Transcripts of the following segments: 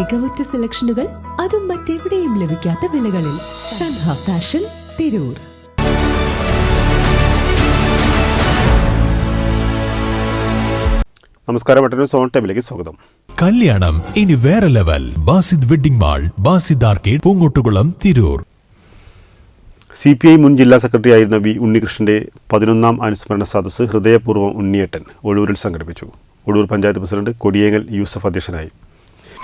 മികവുറ്റ സെലക്ഷനുകൾ അതും മറ്റെവിടെയും ലഭിക്കാത്ത വിലകളിൽ സൻഹ ഫാഷൻ തിരൂർ. നമസ്കാരം മറ്റൊരു സോൺ ടൈമിലേക്ക് സ്വാഗതം. കല്യാണം ഇനി വേറെ level. Basid wedding mall Basid arcade Poongottukulam Tirur. C P I മുൻ ജില്ലാ സെക്രട്ടറി ആയിരുന്ന വി ഉണ്ണികൃഷ്ണന്റെ പതിനൊന്നാം അനുസ്മരണ സദസ് ഹൃദയപൂർവം ഉണ്ണിയേട്ടൻ ഒഴൂരിൽ സംഘടിപ്പിച്ചു. ഒഴൂർ പഞ്ചായത്ത് പ്രസിഡന്റ് കൊടിയേങ്ങൽ യൂസഫ് അധ്യക്ഷനായി.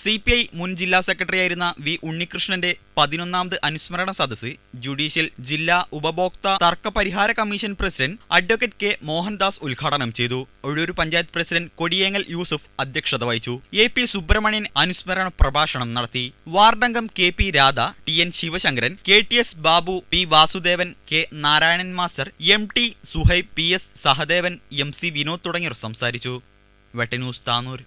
സി പി ഐ മുൻ ജില്ലാ സെക്രട്ടറിയായിരുന്ന വി ഉണ്ണികൃഷ്ണന്റെ പതിനൊന്നാമത് അനുസ്മരണ സദസ്സ് ജുഡീഷ്യൽ ജില്ലാ ഉപഭോക്തൃ തർക്ക പരിഹാര commission president advocate K Mohandas ഉദ്ഘാടനം ചെയ്തു. ഒഴൂർ പഞ്ചായത്ത് പ്രസിഡന്റ് കൊടിയേങ്ങൽ യൂസുഫ് അധ്യക്ഷത വഹിച്ചു. എ പി സുബ്രഹ്മണ്യൻ അനുസ്മരണ പ്രഭാഷണം നടത്തി. വാർഡംഗം K P Radha T N Sivasankaran K T S Babu P Vasudevan K Narayanan master M T Suhaib P S Sahadevan M C Vinod തുടങ്ങിയവർ സംസാരിച്ചു. വെട്ടന്യൂസ് താനൂർ.